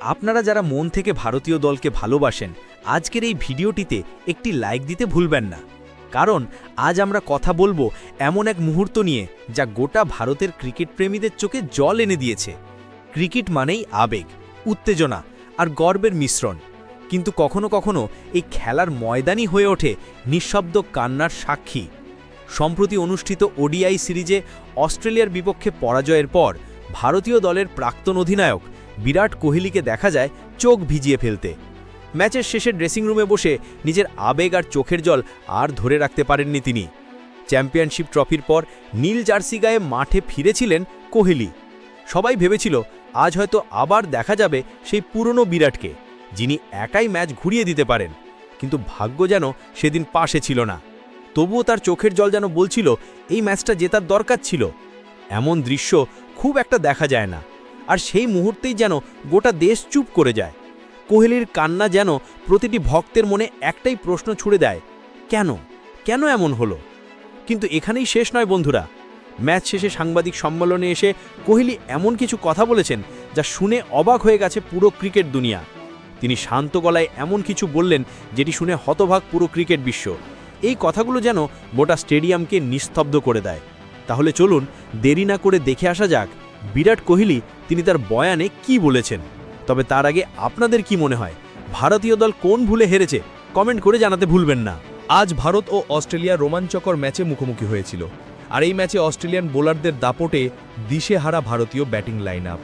আপনারা যারা মন থেকে ভারতীয় দলকে ভালোবাসেন, আজকের এই ভিডিওটিতে একটি লাইক দিতে ভুলবেন না। কারণ, আজ আমরা কথা বলব এমন এক মুহূর্ত নিয়ে যা গোটা ভারতের ক্রিকেট প্রেমীদের চোখে জল এনে দিয়েছে। ক্রিকেট মানেই আবেগ, উত্তেজনা আর গর্বের মিশ্রণ। কিন্তু কখনো কখনো এই খেলার ময়দানই হয়ে ওঠে নিঃশব্দ কান্নার সাক্ষী। সম্প্রতি অনুষ্ঠিত ওডিআই সিরিজে অস্ট্রেলিয়ার বিপক্ষে পরাজয়ের পর ভারতীয় দলের প্রাক্তন অধিনায়ক বিরাট কোহলিকে দেখা যায় চোখ ভিজিয়ে ফেলতে। ম্যাচের শেষে ড্রেসিং রুমে বসে নিজের আবেগ আর চোখের জল আর ধরে রাখতে পারেননি তিনি। চ্যাম্পিয়নশিপ ট্রফির পর নীল জার্সি গায়ে মাঠে ফিরেছিলেন কোহলি। সবাই ভেবেছিল, আজ হয়তো আবার দেখা যাবে সেই পুরনো বিরাটকে, যিনি একাই ম্যাচ ঘুরিয়ে দিতে পারেন। কিন্তু ভাগ্য যেন সেদিন পাশে ছিল না। তবুও তার চোখের জল যেন বলছিল, এই ম্যাচটা জেতার দরকার ছিল। এমন দৃশ্য খুব একটা দেখা যায় না। আর সেই মুহূর্তেই যেন গোটা দেশ চুপ করে যায়। কোহলির কান্না যেন প্রতিটি ভক্তের মনে একটাই প্রশ্ন ছুড়ে দেয়, কেন? কেন এমন হলো? কিন্তু এখানেই শেষ নয় বন্ধুরা। ম্যাচ শেষে সাংবাদিক সম্মেলনে এসে কোহলি এমন কিছু কথা বলেছেন যা শুনে অবাক হয়ে গেছে পুরো ক্রিকেট দুনিয়া। তিনি শান্ত গলায় এমন কিছু বললেন যেটি শুনে হতভাগ পুরো ক্রিকেট বিশ্ব। এই কথাগুলো যেন গোটা স্টেডিয়ামকে নিস্তব্ধ করে দেয়। তাহলে চলুন দেরি না করে দেখে আসা যাক বিরাট কোহলি তিনি তার বয়ানে কি বলেছেন? তবে তার আগে আপনাদের কি মনে হয়? ভারতীয় দল কোন ভুলে হেরেছে? কমেন্ট করে জানাতে ভুলবেন না। আজ ভারত ও অস্ট্রেলিয়া রোমাঞ্চকর ম্যাচে মুখোমুখি হয়েছিল। আর এই ম্যাচে অস্ট্রেলিয়ান বোলারদের দাপটে দিশেহারা ভারতীয় ব্যাটিং লাইন আপ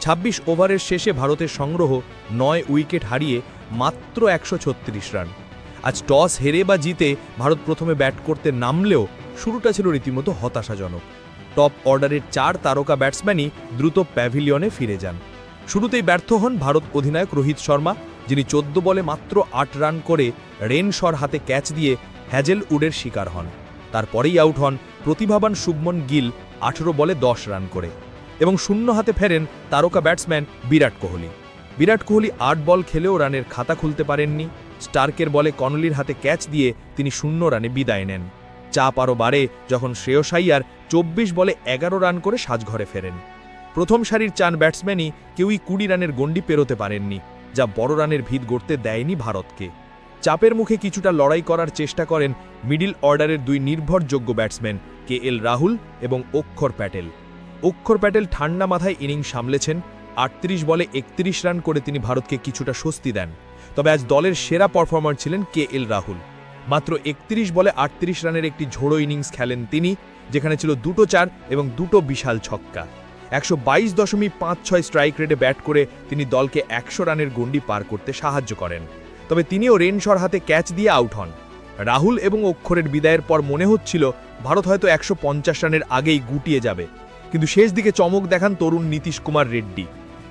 ছাব্বিশ ওভারের শেষে ভারতের সংগ্রহ নয় উইকেট হারিয়ে মাত্র একশো ছত্রিশ রান। আজ টস হেরে বা জিতে ভারত প্রথমে ব্যাট করতে নামলেও শুরুটা ছিল রীতিমতো হতাশাজনক। টপ অর্ডারের চার তারকা ব্যাটসম্যানই দ্রুত প্যাভিলিয়নে ফিরে যান। শুরুতেই ব্যর্থ হন ভারত অধিনায়ক রোহিত শর্মা, যিনি চোদ্দ বলে মাত্র আট রান করে রেন শর হাতে ক্যাচ দিয়ে হ্যাজেল উডের শিকার হন। তারপরেই আউট হন প্রতিভাবান শুভমন গিল, আঠেরো বলে দশ রান করে এবং শূন্য হাতে ফেরেন তারকা ব্যাটসম্যান বিরাট কোহলি। বিরাট কোহলি আট বল খেলেও রানের খাতা খুলতে পারেননি। স্টার্কের বলে কনলির হাতে ক্যাচ দিয়ে তিনি শূন্য রানে বিদায় নেন। চাপ আরও বাড়ে যখন শ্রেয়স আইয়ার চব্বিশ বলে এগারো রান করে সাজঘরে ফেরেন। প্রথম সারির চান ব্যাটসম্যানই কেউই কুড়ি রানের গণ্ডি পেরোতে পারেননি, যা বড় রানের ভিত গড়তে দেয়নি ভারতকে। চাপের মুখে কিছুটা লড়াই করার চেষ্টা করেন মিডিল অর্ডারের দুই নির্ভরযোগ্য ব্যাটসম্যান কে এল রাহুল এবং অক্ষর প্যাটেল। অক্ষর প্যাটেল ঠান্ডা মাথায় ইনিংস সামলেছেন, আটত্রিশ বলে একত্রিশ রান করে তিনি ভারতকে কিছুটা স্বস্তি দেন। তবে আজ দলের সেরা পারফর্মার ছিলেন কে এল রাহুল। মাত্র একত্রিশ বলে আটত্রিশ রানের একটি ঝোড়ো ইনিংস খেলেন তিনি, যেখানে ছিল দুটো চার এবং দুটো বিশাল ছক্কা। একশো বাইশ দশমিক পাঁচ ছয় স্ট্রাইক রেটে ব্যাট করে তিনি দলকে একশো রানের গণ্ডি পার করতে সাহায্য করেন। তবে তিনিও রেনশর হাতে ক্যাচ দিয়ে আউট হন। রাহুল এবং অক্ষরের বিদায়ের পর মনে হচ্ছিল, ভারত হয়তো একশো পঞ্চাশ রানের আগেই গুটিয়ে যাবে। কিন্তু শেষ দিকে চমক দেখান তরুণ নীতিশ কুমার রেড্ডি।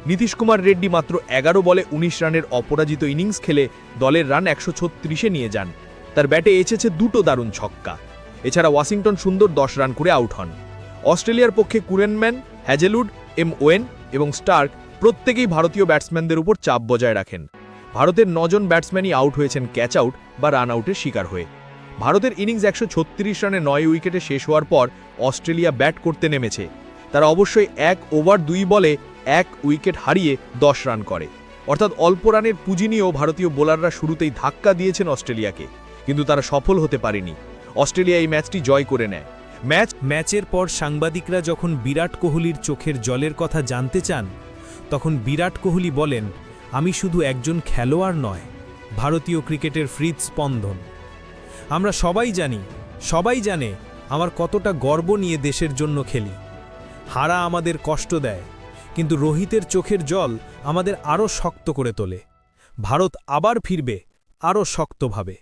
নীতিশ কুমার রেড্ডি মাত্র এগারো বলে ১৯ রানের অপরাজিত ইনিংস খেলে দলের রান একশো ছত্রিশে নিয়ে যান। তার ব্যাটে এসেছে দুটো দারুণ ছক্কা। এছাড়া ওয়াশিংটন সুন্দর দশ রান করে আউট হন। অস্ট্রেলিয়ার পক্ষে কুরেনম্যান হ্যাজেলুড এম ওয়েন এবং স্টার্ক প্রত্যেকেই ভারতীয় ব্যাটসম্যানদের উপর চাপ বজায় রাখেন। ভারতের নজন ব্যাটসম্যানই আউট হয়েছেন ক্যাচ আউট বা রান আউটের শিকার হয়ে। ভারতের ইনিংস একশো ছত্রিশ রানে নয় উইকেটে শেষ হওয়ার পর অস্ট্রেলিয়া ব্যাট করতে নেমেছে। তারা অবশ্যই এক ওভার দুই বলে এক উইকেট হারিয়ে দশ রান করে। অর্থাৎ অল্প রানের পুঁজি নিয়েও ভারতীয় বোলাররা শুরুতেই ধাক্কা দিয়েছেন অস্ট্রেলিয়াকে। কিন্তু তারা সফল হতে পারেনি। অস্ট্রেলিয়া এই ম্যাচটি জয় করে নেয়। ম্যাচ ম্যাচের পর সাংবাদিকরা যখন বিরাট কোহলির চোখের জলের কথা জানতে চান, তখন বিরাট কোহলি বলেন, আমি শুধু একজন খেলোয়াড় নয়, ভারতীয় ক্রিকেটের ফ্রিজ স্পন্দন। আমরা সবাই জানি, সবাই জানে আমার কতটা গর্ব নিয়ে দেশের জন্য খেলি। হারা আমাদের কষ্ট দেয়, কিন্তু রোহিতের চোখের জল আমাদের আরও শক্ত করে তোলে। ভারত আবার ফিরবে আরও শক্তভাবে।